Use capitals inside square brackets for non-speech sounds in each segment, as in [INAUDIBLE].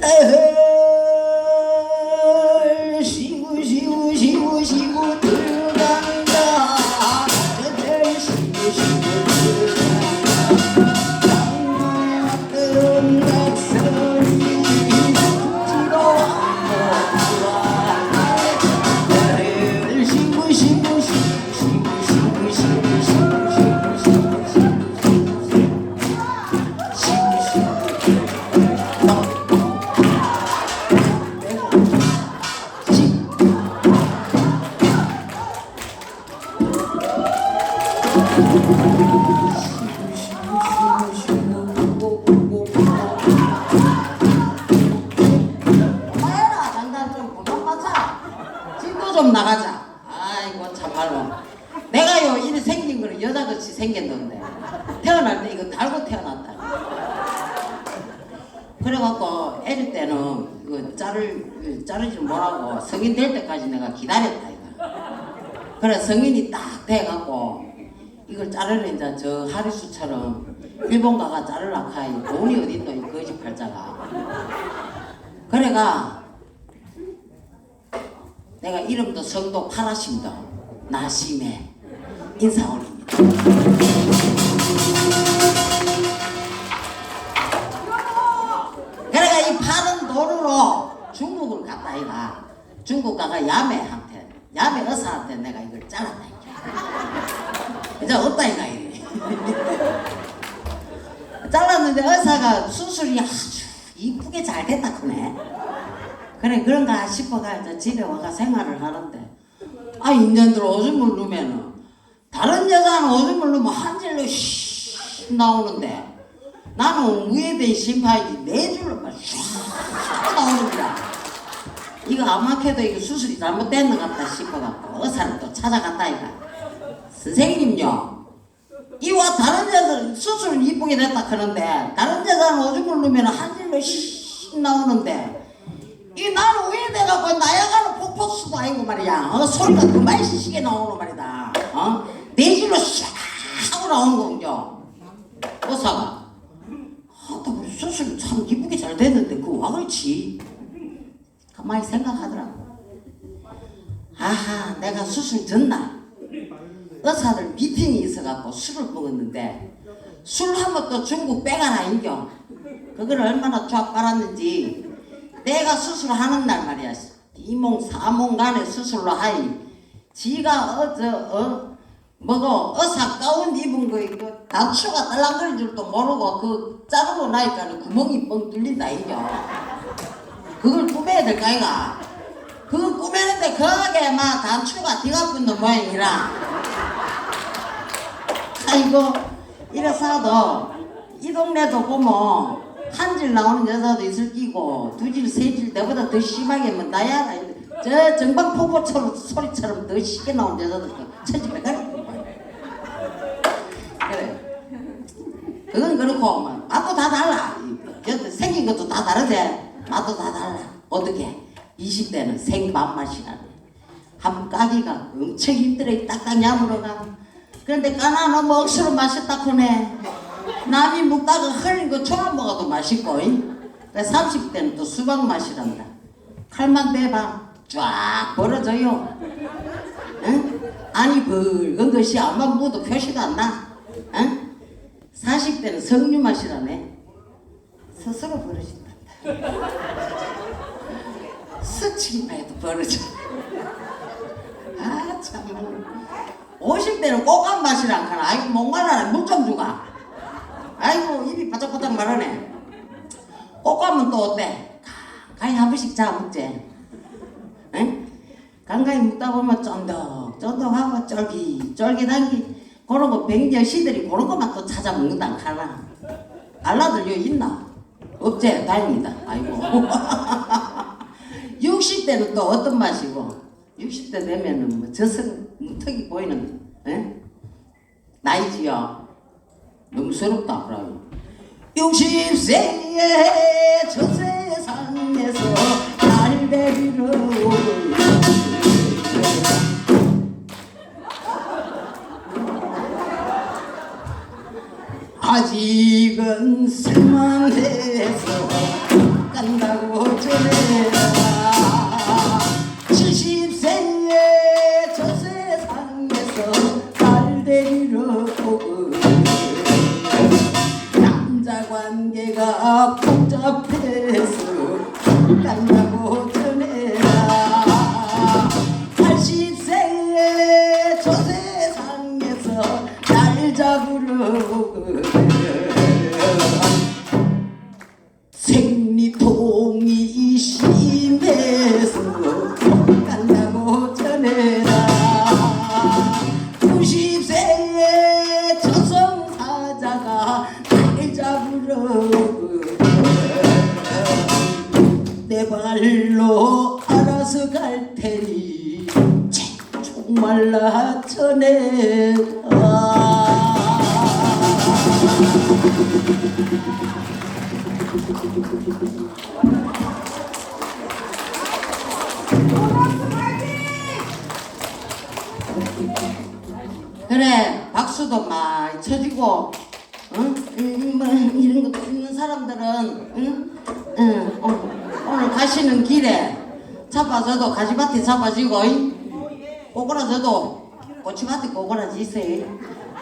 Errei! 해라 장단 좀 맞자 집도 좀 나가자 아이고 참말로 내가요 이리 생긴 거는 여자같이 생겼는데 태어날 때 이거 달고 태어났다. 그래갖고 애를 때는 그 자를 자르지 뭐라고 성인 될 때까지 내가 기다렸다 이거. 그래 성인이 딱 돼갖고 이걸 자르는 저 하리수처럼 일본 가가 자르라 카이. 돈이 어딨노? 이 거지 팔자가. 그래가 내가 이름도 성도 파라심도 나심에 인사 올립니다. 그래가 이 파는 돈으로 중국을 갔다 이가. 중국 가가 야매한테 야매 의사한테 내가 이걸 잘랐다 이게 이제 없다 이가 이래? 잘랐는데 의사가 수술이 아주 이쁘게 잘 됐다 그네. 그래 그런가 싶어가 이제 집에 와가 생활을 하는데 아 인간들 오줌을 누면은 다른 여자는 오줌을 누면 한 줄로 씩 나오는데 나는 위에 된 심판이 네 줄로만 쫙 나오는 거야 이거 아마케도 이거 수술이 잘못된 것 같다 싶어갖고 의사를 또 찾아갔다 이가 선생님요. 이와 다른 여자들 수술은 이쁘게 됐다 하는데 다른 여자는 오줌을 누면 한 줄로 씩 나오는데 이 나는 왜 내가 그 나야가는 폭포수도 아니고 말이야. 어 소리가 그만 시시게 나오는 말이다. 어? 내질로 샥 하고 나오는 거군요. 의사가 아나 우리 수술 참 이쁘게 잘 됐는데 그와 그렇지 가만히 생각하더라고. 아하 내가 수술 전날 의사들 미팅이 있어갖고 술을 먹었는데 술 하면 또 중국 빼가나 인겨. 그걸 얼마나 쫙 빨았는지. 내가 수술하는 날 말이야. 이몽 사몽 간에 수술로 하이. 지가 어저 어 뭐고 의사 가운 입은 거 이거 단추가 딸랑거린 줄도 모르고 그 자르고 나니까 구멍이 뻥 뚫린다 이겨. 그걸 꾸며야 될까 이가? 그걸 꾸미는데 거기에 막 단추가 뒤가 붙는 모양이라 아이고 이래서도 이 동네도 보면 한 질 나오는 여자도 있을 끼고 두 질, 세 질 내보다 더 심하게 뭐 나야? 저 정방 폭포처럼 소리처럼 더 쉽게 나오는 여자도 있고 천지백가리 그래. 그건 그렇고 뭐 맛도 다 달라. 저 생긴 것도 다 다르대 맛도 다 달라. 어떻게? 20대는 생밥 맛이라네 한 까기가 엄청 힘들어. 딱딱 야물어가 그런데 까나는 뭐 억수로 맛있다 크네 남이 묵다가 거 처음 먹어도 맛있고 잉? 30대는 또 수박 맛이란다 칼만 대봐 쫙 벌어져요 응? 아니 붉은 것이 아마 묻어도 표시가 안 나. 응? 40대는 석류 맛이라네 스스로 벌어진다 스치기만 해도 벌어져 아 참말로 50대는 꽃감 맛이란 카나 아이고 목말라네. 물 좀 주가. 아이고 입이 바짝바짝 마르네. 꽃감은 또 어때? 가히 한 번씩 자 먹지 응? 간간히 먹다 보면 쫀득 쫀득하고 쫄깃 쫄깃한 게 그런 거 병자시들이 그런 것만 또 찾아 먹는다 카나 알라들 요 있나? 없지 다행이다. 아이고. [LAUGHS] 60대는 또 어떤 맛이고? 60대 되면은 뭐 저승 무턱이 보이는 에? 나이지요 너무 서럽다 그래요 60세에 저 세상에서 날베리로 아직은 살만해서 깐 내가 복잡해 up. 말라 전해라 그래 박수도 많이 쳐주고 응? 이런 것도 있는 사람들은 응? 응, 어, 오늘 가시는 길에 잡아줘도 가지밭에 잡아주고 잉? 꼬꾸라져도 꼬치밭에 꼬꾸라지세요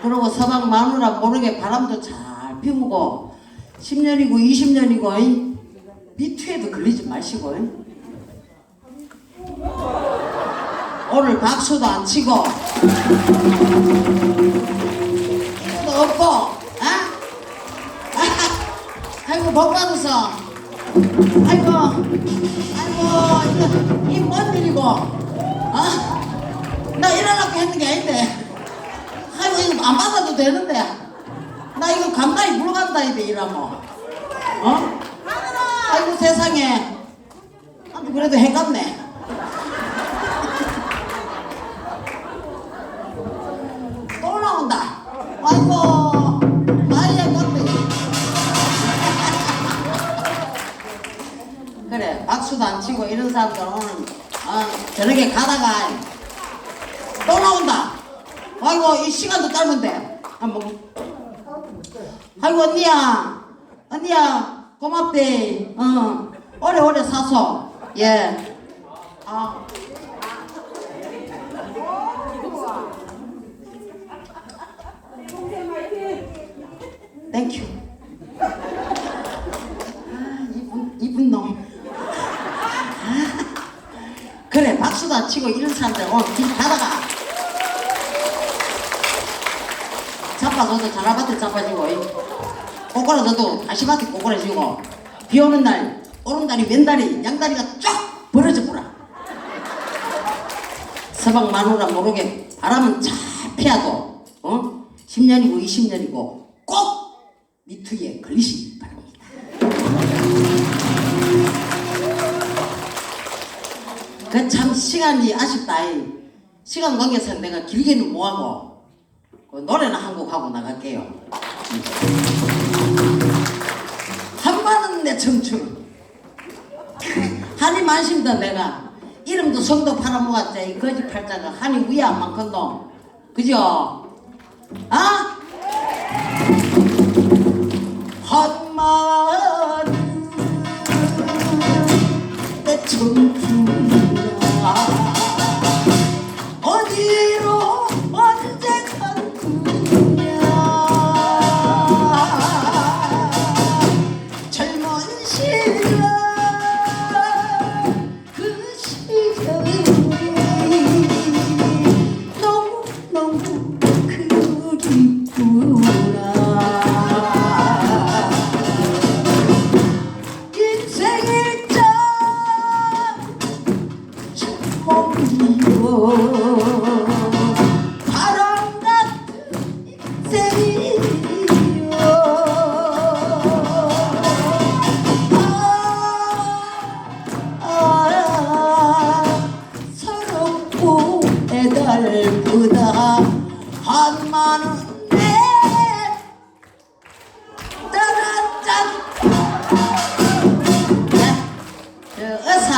그리고 서방 마누라 모르게 바람도 잘 피우고 10년이고 20년이고 잉? 미투에도 걸리지 마시고 잉? 오늘 박수도 안 치고 이것도 없고, 어? [LAUGHS] 아이고, 복 받았어. 아이고, 아이고, 이뭔 일이고, 어? 나 일어나고 했는 게 아닌데. 아이고, 이거 안 받아도 되는데. 나 이거 감당이 불간다, 이데 이러면. 어? 아이고, 세상에. 아주 그래도 해갔네. [LAUGHS] 또 나온다. 아이고, 말이야, 건데. [LAUGHS] 그래, 박수도 안 치고 이런 사람들 오늘 어, 저녁에 가다가 또 나온다. 아이고, 이 시간도 짧은데. 아, 뭐. 아이고, 언니야. 언니야, 고맙대. 어, 오래오래 사서. 예. 아. 땡큐. 아, 이분, 이분 놈. 아, 그래, 박수도 안 치고 이런 사람들 오늘 길 가다가 잡아줘도 자라밭에 잡아주고, 꼬꾸라져도 다시밭에 꼬꾸라지고, 비 오는 날, 오른다리, 왼다리, 양다리가 쫙 벌어져 보라. 서방 마누라 모르게 바람은 잘 피하고, 어? 10년이고 20년이고 꼭 미투에 걸리시기 바랍니다. 그 참 시간이 아쉽다. 이. 시간 관계상 내가 길게는 뭐하고 그 노래나 한곡 하고 나갈게요. 한마는 내 청춘. 한이 만심다 내가 이름도 성도 팔아먹었자 이 거지 팔자가 한이 위에 안 많거든. 그죠? 아? 한마는 내 청춘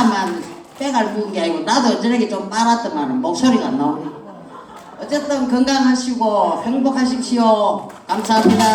의사만 빼갈 부은 게 아니고 나도 저렇게 좀 빨았더만 목소리가 안 나오네. 어쨌든 건강하시고 행복하십시오. 감사합니다.